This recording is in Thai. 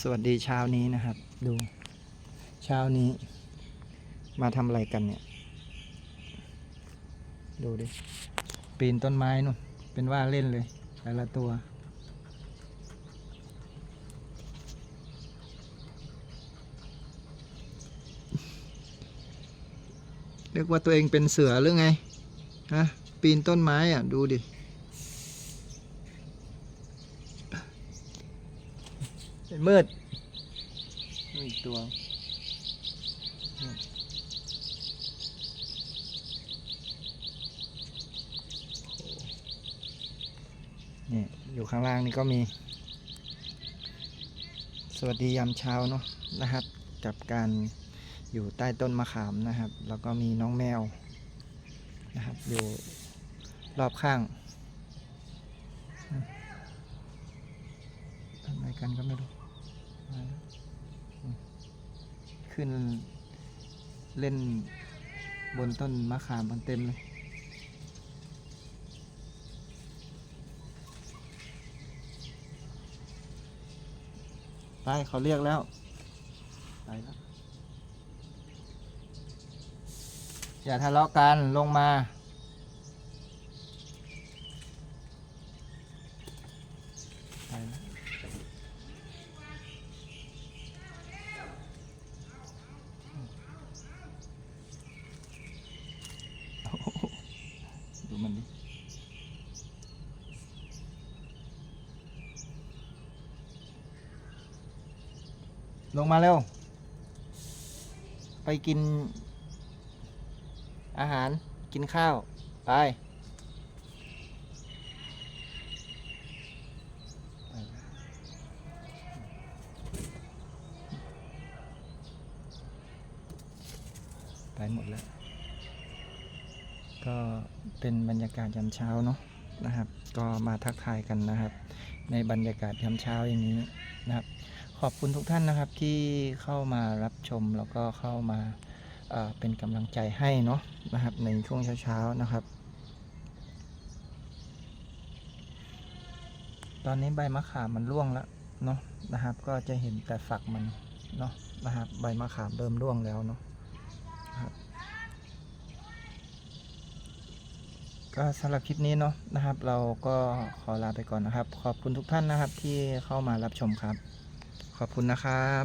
สวัสดีเช้านี้นะครับ ดูเช้านี้ มาทำอะไรกันเนี่ย ดูดิ ปีนต้นไม้นู่น เป็นว่าเล่นเลย แต่ละตัว เรียกว่าตัวเองเป็นเสือหรือไง ฮะ ปีนต้นไม้อะ ดูดิ เป็นมืดนี่อีกตัวนี่นี่อยู่ข้างล่างนี่ก็มี สวัสดียามเช้าเนาะนะครับ กับการอยู่ใต้ต้นมะขามนะครับ แล้วก็มีน้องแมวนะครับ อยู่รอบข้างอืมทำอะไรกันก็ไม่รู้มาแล้วอืม ขึ้นเล่นบนต้นมะขามกันเต็มเลย ไปเขาเรียกแล้ว ไปแล้ว อย่าทะเลาะกันลงมาไปแล้ว มันดิลงมาเร็ว ไปกิน อาหารกินข้าว ไป ไปหมดแล้ว ก็เป็นบรรยากาศยามเช้าเนาะนะครับ ก็มาทักทายกันนะครับ ในบรรยากาศยามเช้าอย่างนี้นะครับ ขอบคุณทุกท่านนะครับที่เข้ามารับชมแล้วก็เข้ามาเป็นกำลังใจให้เนาะนะครับ ในช่วงเช้าๆนะครับ ตอนนี้ใบมะขามมันร่วงแล้วเนาะนะครับ ก็จะเห็นแต่ฝักมันเนาะนะครับ ใบมะขามเริ่มร่วงแล้วเนาะนะครับ ก็สำหรับคลิปนี้เนาะนะครับ เราก็ขอลาไปก่อนนะครับ ขอบคุณทุกท่านนะครับที่เข้ามารับชมครับ ขอบคุณนะครับ